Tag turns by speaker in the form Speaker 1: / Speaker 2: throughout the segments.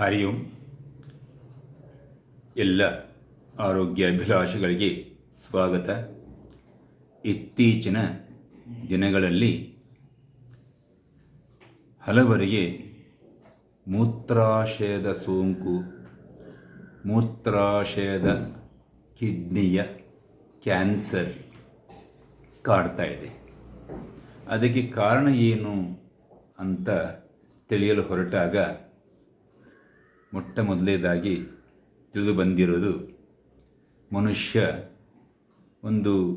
Speaker 1: ಹರಿ ಓಂ ಎಲ್ಲ ಆರೋಗ್ಯ ಅಭಿಲಾಷೆಗಳಿಗೆ ಸ್ವಾಗತ. ಇತ್ತೀಚಿನ ದಿನಗಳಲ್ಲಿ ಹಲವರಿಗೆ ಮೂತ್ರಾಶಯದ ಸೋಂಕು, ಮೂತ್ರಾಶಯದ ಕಿಡ್ನಿಯ ಕ್ಯಾನ್ಸರ್ ಕಾಡ್ತಾ ಇದೆ. ಅದಕ್ಕೆ ಕಾರಣ ಏನು ಅಂತ ತಿಳಿಯಲು ಹೊರಟಾಗ ಮೊಟ್ಟ ಮೊದಲೇದಾಗಿ ತಿಳಿದು ಬಂದಿರೋದು ಮನುಷ್ಯ ಒಂದು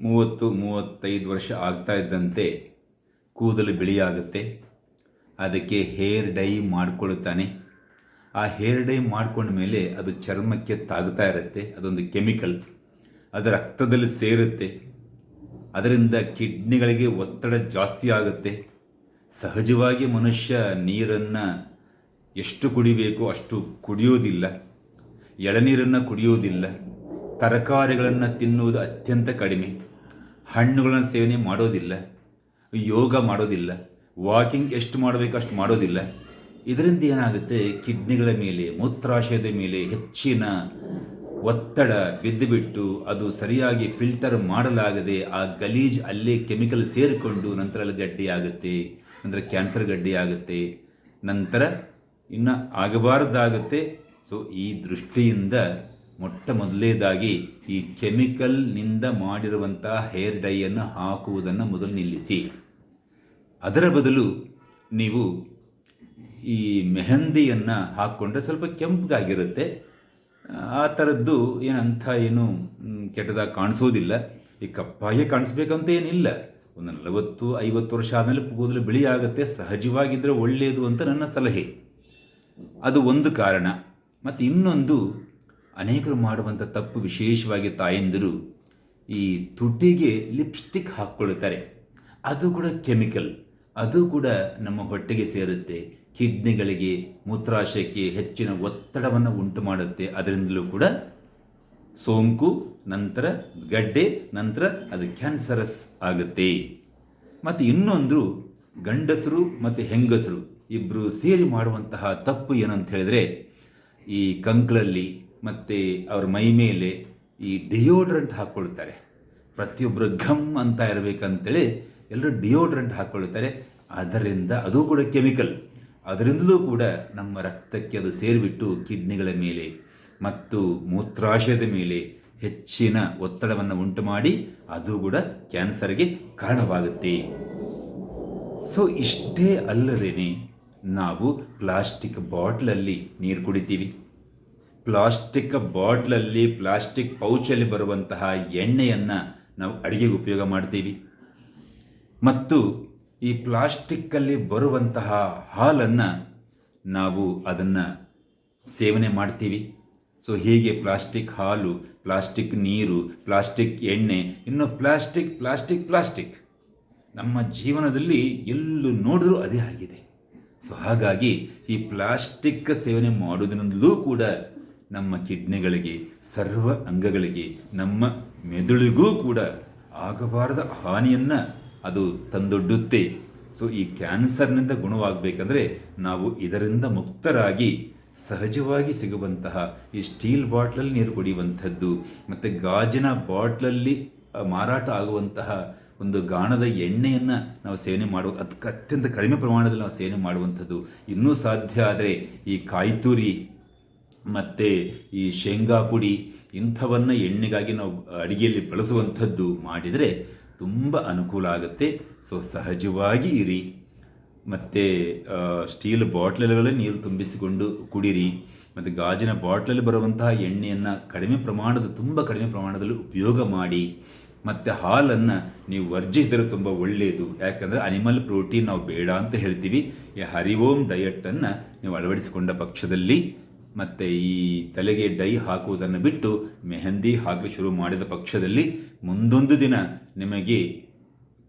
Speaker 1: ಮೂವತ್ತು, ಮೂವತ್ತೈದು ವರ್ಷ ಆಗ್ತಾ ಇದ್ದಂತೆ ಕೂದಲು ಬಿಳಿಯಾಗುತ್ತೆ. ಅದಕ್ಕೆ ಹೇರ್ ಡೈ ಮಾಡಿಕೊಳ್ಳುತ್ತಾನೆ. ಆ ಹೇರ್ ಡೈ ಮಾಡ್ಕೊಂಡ ಮೇಲೆ ಅದು ಚರ್ಮಕ್ಕೆ ತಾಗ್ತಾ ಇರುತ್ತೆ. ಅದೊಂದು ಕೆಮಿಕಲ್. ಅದು ರಕ್ತದಲ್ಲಿ ಸೇರುತ್ತೆ. ಅದರಿಂದ ಕಿಡ್ನಿಗಳಿಗೆ ಒತ್ತಡ ಜಾಸ್ತಿ ಆಗುತ್ತೆ. ಸಹಜವಾಗಿ ಮನುಷ್ಯ ನೀರನ್ನು ಎಷ್ಟು ಕುಡಿಬೇಕು ಅಷ್ಟು ಕುಡಿಯೋದಿಲ್ಲ. ಎಳನೀರನ್ನು ಕುಡಿಯೋದಿಲ್ಲ. ತರಕಾರಿಗಳನ್ನು ತಿನ್ನುವುದು ಅತ್ಯಂತ ಕಡಿಮೆ. ಹಣ್ಣುಗಳನ್ನು ಸೇವನೆ ಮಾಡೋದಿಲ್ಲ. ಯೋಗ ಮಾಡೋದಿಲ್ಲ. ವಾಕಿಂಗ್ ಎಷ್ಟು ಮಾಡಬೇಕು ಅಷ್ಟು ಮಾಡೋದಿಲ್ಲ. ಇದರಿಂದ ಏನಾಗುತ್ತೆ? ಕಿಡ್ನಿಗಳ ಮೇಲೆ, ಮೂತ್ರಾಶಯದ ಮೇಲೆ ಹೆಚ್ಚಿನ ಒತ್ತಡ ಬಿದ್ದುಬಿಟ್ಟು ಅದು ಸರಿಯಾಗಿ ಫಿಲ್ಟರ್ ಮಾಡಲಾಗದೆ ಆ ಗಲೀಜ್ ಅಲ್ಲೇ ಕೆಮಿಕಲ್ ಸೇರಿಕೊಂಡು ನಂತರ ಅಲ್ಲಿ ಗಡ್ಡೆ ಆಗುತ್ತೆ ನಂತರ ಕ್ಯಾನ್ಸರ್ ಗಡ್ಡೆ ಆಗುತ್ತೆ ನಂತರ ಇನ್ನು ಆಗಬಾರ್ದಾಗುತ್ತೆ. ಸೊ ಈ ದೃಷ್ಟಿಯಿಂದ ಮೊಟ್ಟ ಮೊದಲನೇದಾಗಿ ಈ ಕೆಮಿಕಲ್ನಿಂದ ಮಾಡಿರುವಂತಹ ಹೇರ್ ಡೈಯನ್ನು ಹಾಕುವುದನ್ನು ಮೊದಲು ನಿಲ್ಲಿಸಿ. ಅದರ ಬದಲು ನೀವು ಈ ಮೆಹಂದಿಯನ್ನು ಹಾಕ್ಕೊಂಡ್ರೆ ಸ್ವಲ್ಪ ಕೆಂಪಗಾಗಿರುತ್ತೆ. ಆ ಥರದ್ದು ಏನು ಮ್, ಕೆಟ್ಟದಾಗಿ ಕಾಣಿಸೋದಿಲ್ಲ. ಈ ಕಪ್ಪಾಗೆ ಕಾಣಿಸ್ಬೇಕಂತ ಏನಿಲ್ಲ. ಒಂದು ನಲವತ್ತು ಐವತ್ತು ವರ್ಷ ಆದಮೇಲೆ ಕೂದಲು ಬಿಳಿ ಆಗುತ್ತೆ ಸಹಜವಾಗಿದ್ದರೆ ಒಳ್ಳೆಯದು ಅಂತ ನನ್ನ ಸಲಹೆ. ಅದು ಒಂದು ಕಾರಣ. ಮತ್ತು ಇನ್ನೊಂದು, ಅನೇಕರು ಮಾಡುವಂಥ ತಪ್ಪು ವಿಶೇಷವಾಗಿ ತಾಯಂದಿರು ಈ ತುಟಿಗೆ ಲಿಪ್ಸ್ಟಿಕ್ ಹಾಕ್ಕೊಳ್ತಾರೆ. ಅದು ಕೂಡ ಕೆಮಿಕಲ್. ಅದು ಕೂಡ ನಮ್ಮ ಹೊಟ್ಟೆಗೆ ಸೇರುತ್ತೆ. ಕಿಡ್ನಿಗಳಿಗೆ ಮೂತ್ರಾಶಯಕ್ಕೆ ಹೆಚ್ಚಿನ ಒತ್ತಡವನ್ನು ಉಂಟು ಮಾಡುತ್ತೆ. ಅದರಿಂದಲೂ ಕೂಡ ಸೋಂಕು, ನಂತರ ಗಡ್ಡೆ, ನಂತರ ಅದು ಕ್ಯಾನ್ಸರಸ್ ಆಗುತ್ತೆ. ಮತ್ತು ಇನ್ನೊಂದು, ಗಂಡಸರು ಮತ್ತು ಹೆಂಗಸರು. ಇಬ್ಬರು ಸೇರಿ ಮಾಡುವಂತಹ ತಪ್ಪು ಏನಂತ ಹೇಳಿದ್ರೆ ಈ ಕಂಕ್ಳಲ್ಲಿ ಮತ್ತು ಅವ್ರ ಮೈ ಮೇಲೆ ಈ ಡಿಯೋಡ್ರೆಂಟ್ ಹಾಕ್ಕೊಳ್ತಾರೆ ಪ್ರತಿಯೊಬ್ಬರು ಘಮ್ ಅಂತ ಇರಬೇಕಂತೇಳಿ ಎಲ್ಲರೂ ಡಿಯೋಡ್ರೆಂಟ್ ಹಾಕ್ಕೊಳ್ತಾರೆ ಅದರಿಂದ ಅದು ಕೂಡ ಕೆಮಿಕಲ್. ಅದರಿಂದಲೂ ಕೂಡ ನಮ್ಮ ರಕ್ತಕ್ಕೆ ಅದು ಸೇರಿಬಿಟ್ಟು ಕಿಡ್ನಿಗಳ ಮೇಲೆ ಮತ್ತು ಮೂತ್ರಾಶಯದ ಮೇಲೆ ಹೆಚ್ಚಿನ ಒತ್ತಡವನ್ನು ಉಂಟು ಮಾಡಿ ಅದು ಕೂಡ ಕ್ಯಾನ್ಸರ್ಗೆ ಕಾರಣವಾಗುತ್ತೆ. ಸೊ, ಇಷ್ಟೇ ಅಲ್ಲದೇನೆ ನಾವು ಪ್ಲಾಸ್ಟಿಕ್ ಬಾಟ್ಲಲ್ಲಿ ನೀರು ಕುಡಿತೀವಿ. ಪ್ಲಾಸ್ಟಿಕ್ ಬಾಟ್ಲಲ್ಲಿ ಪ್ಲಾಸ್ಟಿಕ್ ಪೌಚಲ್ಲಿ ಬರುವಂತಹ ಎಣ್ಣೆಯನ್ನು ನಾವು ಅಡುಗೆಗೆ ಉಪಯೋಗ ಮಾಡ್ತೀವಿ. ಮತ್ತು ಈ ಪ್ಲಾಸ್ಟಿಕ್ಕಲ್ಲಿ ಬರುವಂತಹ ಹಾಲನ್ನು ನಾವು ಅದನ್ನು ಸೇವನೆ ಮಾಡ್ತೀವಿ. ಸೊ ಹೀಗೆ ಪ್ಲಾಸ್ಟಿಕ್ ಹಾಲು, ಪ್ಲಾಸ್ಟಿಕ್ ನೀರು, ಪ್ಲಾಸ್ಟಿಕ್ ಎಣ್ಣೆ, ಇನ್ನು ಪ್ಲಾಸ್ಟಿಕ್ ಪ್ಲಾಸ್ಟಿಕ್ ಪ್ಲಾಸ್ಟಿಕ್ ನಮ್ಮ ಜೀವನದಲ್ಲಿ ಎಲ್ಲೂ ನೋಡಿದ್ರೂ ಅದೇ ಆಗಿದೆ. ಸೊ ಹಾಗಾಗಿ ಈ ಪ್ಲಾಸ್ಟಿಕ್ ಸೇವನೆ ಮಾಡೋದ್ರಿಂದಲೂ ಕೂಡ ನಮ್ಮ ಕಿಡ್ನಿಗಳಿಗೆ, ಸರ್ವ ಅಂಗಗಳಿಗೆ, ನಮ್ಮ ಮೆದುಳಿಗೂ ಕೂಡ ಆಗಬಾರದ ಹಾನಿಯನ್ನು ಅದು ತಂದೊಡ್ಡುತ್ತೆ. ಸೊ ಈ ಕ್ಯಾನ್ಸರ್ನಿಂದ ಗುಣವಾಗಬೇಕಂದ್ರೆ ನಾವು ಇದರಿಂದ ಮುಕ್ತರಾಗಿ ಸಹಜವಾಗಿ ಸಿಗುವಂತಹ ಈ ಸ್ಟೀಲ್ ಬಾಟ್ಲಲ್ಲಿ ನೀರು ಕುಡಿಯುವಂಥದ್ದು, ಮತ್ತು ಗಾಜಿನ ಬಾಟ್ಲಲ್ಲಿ ಮಾರಾಟ ಆಗುವಂತಹ ಒಂದು ಗಾಣದ ಎಣ್ಣೆಯನ್ನು ನಾವು ಸೇವನೆ ಮಾಡುವ ಅದಕ್ಕೆ ಅತ್ಯಂತ ಕಡಿಮೆ ಪ್ರಮಾಣದಲ್ಲಿ ನಾವು ಸೇವನೆ ಮಾಡುವಂಥದ್ದು ಇನ್ನೂ ಸಾಧ್ಯ ಆದರೆ ಈ ಕಾಯ್ತುರಿ ಮತ್ತು ಈ ಶೇಂಗಾ ಪುಡಿ ಇಂಥವನ್ನು ಎಣ್ಣೆಗಾಗಿ ನಾವು ಅಡಿಗೆಯಲ್ಲಿ ಬಳಸುವಂಥದ್ದು ಮಾಡಿದರೆ ತುಂಬ ಅನುಕೂಲ ಆಗುತ್ತೆ. ಸೊ ಸಹಜವಾಗಿ ಇರಿ. ಮತ್ತು ಸ್ಟೀಲ್ ಬಾಟ್ಲುಗಳಲ್ಲಿ ನೀರು ತುಂಬಿಸಿಕೊಂಡು ಕುಡಿರಿ. ಮತ್ತು ಗಾಜಿನ ಬಾಟ್ಲಲ್ಲಿ ಬರುವಂತಹ ಎಣ್ಣೆಯನ್ನು ಕಡಿಮೆ ಪ್ರಮಾಣದ, ತುಂಬ ಕಡಿಮೆ ಪ್ರಮಾಣದಲ್ಲಿ ಉಪಯೋಗ ಮಾಡಿ. ಮತ್ತು ಹಾಲನ್ನು ನೀವು ವರ್ಜಿಸಿದರೆ ತುಂಬ ಒಳ್ಳೆಯದು. ಯಾಕಂದರೆ ಅನಿಮಲ್ ಪ್ರೋಟೀನ್ ನಾವು ಬೇಡ ಅಂತ ಹೇಳ್ತೀವಿ. ಈ ಹರಿವೋಮ್ ಡಯಟನ್ನು ನೀವು ಅಳವಡಿಸಿಕೊಂಡ ಪಕ್ಷದಲ್ಲಿ, ಮತ್ತು ಈ ತಲೆಗೆ ಡೈ ಹಾಕುವುದನ್ನು ಬಿಟ್ಟು, ಮೆಹಂದಿ ಹಾಕಲು ಶುರು ಮಾಡಿದ ಪಕ್ಷದಲ್ಲಿ ಮುಂದೊಂದು ದಿನ ನಿಮಗೆ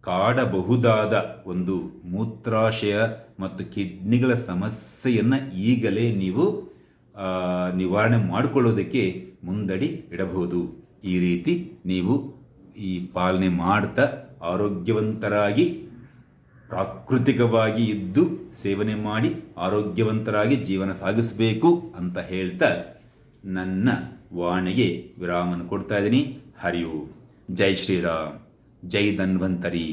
Speaker 1: ಕಾಡಬಹುದಾದ ಒಂದು ಮೂತ್ರಾಶಯ ಮತ್ತು ಕಿಡ್ನಿಗಳ ಸಮಸ್ಯೆಯನ್ನು ಈಗಲೇ ನೀವು ನಿವಾರಣೆ ಮಾಡಿಕೊಳ್ಳೋದಕ್ಕೆ ಮುಂದಡಿ ಇಡಬಹುದು. ಈ ರೀತಿ ನೀವು ಈ ಪಾಲನೆ ಮಾಡ್ತಾ ಆರೋಗ್ಯವಂತರಾಗಿ, ಪ್ರಾಕೃತಿಕವಾಗಿ ಇದ್ದು ಸೇವನೆ ಮಾಡಿ ಆರೋಗ್ಯವಂತರಾಗಿ ಜೀವನ ಸಾಗಿಸಬೇಕು ಅಂತ ಹೇಳ್ತಾ ನನ್ನ ವಾಣಿಗೆ ವಿರಾಮನ ಕೊಡ್ತಾ ಇದ್ದೀನಿ. ಹರಿವು ಜೈ ಶ್ರೀರಾಮ್. ಜೈ ಧನ್ವಂತರಿ